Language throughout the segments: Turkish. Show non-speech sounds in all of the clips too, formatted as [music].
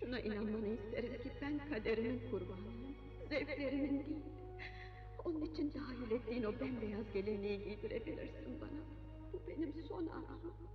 Şuna inanmanı isterim ki ben kaderimin kurbanıyım. Zevklerimin değil. Onun için tahayyül ettiğin o bembeyaz geleneği giydirebilirsin bana. Bu benim son arzum.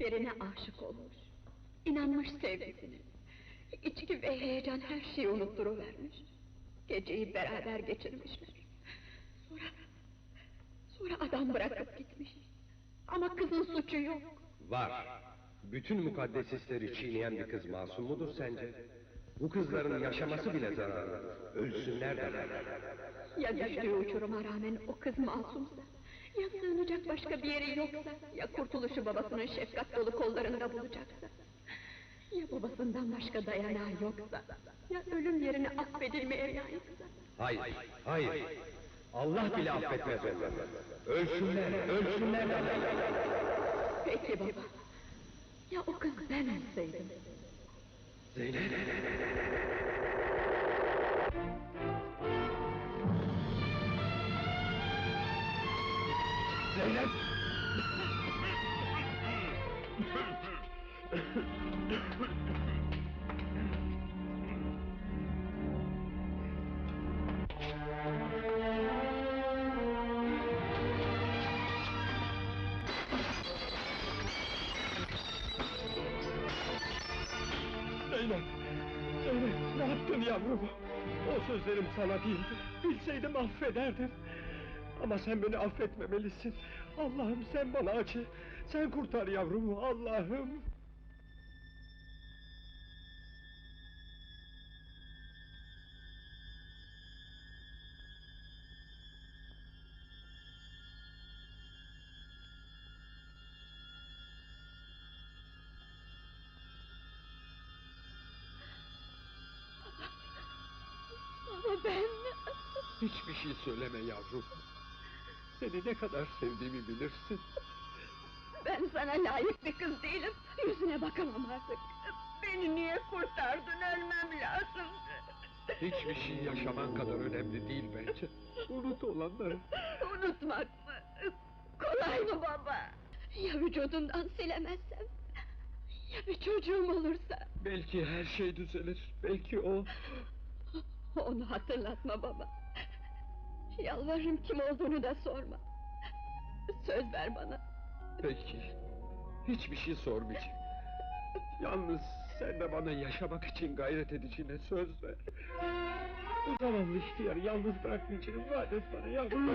Birine aşık olmuş. İnanmış sevgisine. İçki ve heyecan her şeyi unutturuvermiş. Geceyi beraber geçirmişler. Sonra... Sonra adam bırakıp gitmiş. Ama kızın suçu yok. Var. Bütün mukaddes hisleri çiğneyen bir kız masum mudur sence? Bu kızların yaşaması bile zararlı. Ölsünler de. Ya düştüğü uçuruma rağmen o kız masumsa, ya sığınacak başka bir yeri yoksa, ya kurtuluşu babasının şefkat dolu kollarında bulacaksa, ya babasından başka dayanağı yoksa, ya ölüm yerine affedilmeye layıksa. Hayır, hayır. Allah bile affetmez onları. Ölsünler, ölsünler. Peki baba, ya o kız ben olsaydım? Zeynep. Zeynep! Zeynep! Zeynep ne yaptın? O sözlerim sana değildi. Bilseydim affederdim. Ama sen beni affetmemelisin. Allah'ım sen bana acı. Sen kurtar yavrumu Allah'ım. Ben... Hiçbir şey söyleme yavrum. Seni ne kadar sevdiğimi bilirsin. Ben sana layık bir kız değilim. Yüzüne bakamam artık. Beni niye kurtardın? Ölmem lazım. Hiçbir şey yaşaman kadar önemli değil bence. Unut olanları. Unutmak mı? Kolay mı baba? Ya vücudumdan silemezsem? Ya bir çocuğum olursa? Belki her şey düzelir. Belki o... [laughs] Onu hatırlatma baba. Yalvarırım kim olduğunu da sorma. Söz ver bana. Peki. Hiçbir şey sormayacağım. Yalnız sen de bana yaşamak için gayret edeceğine söz ver. Bu zavallı ihtiyarı yalnız bırakmayacağım. Vaat et bana yavrum.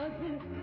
was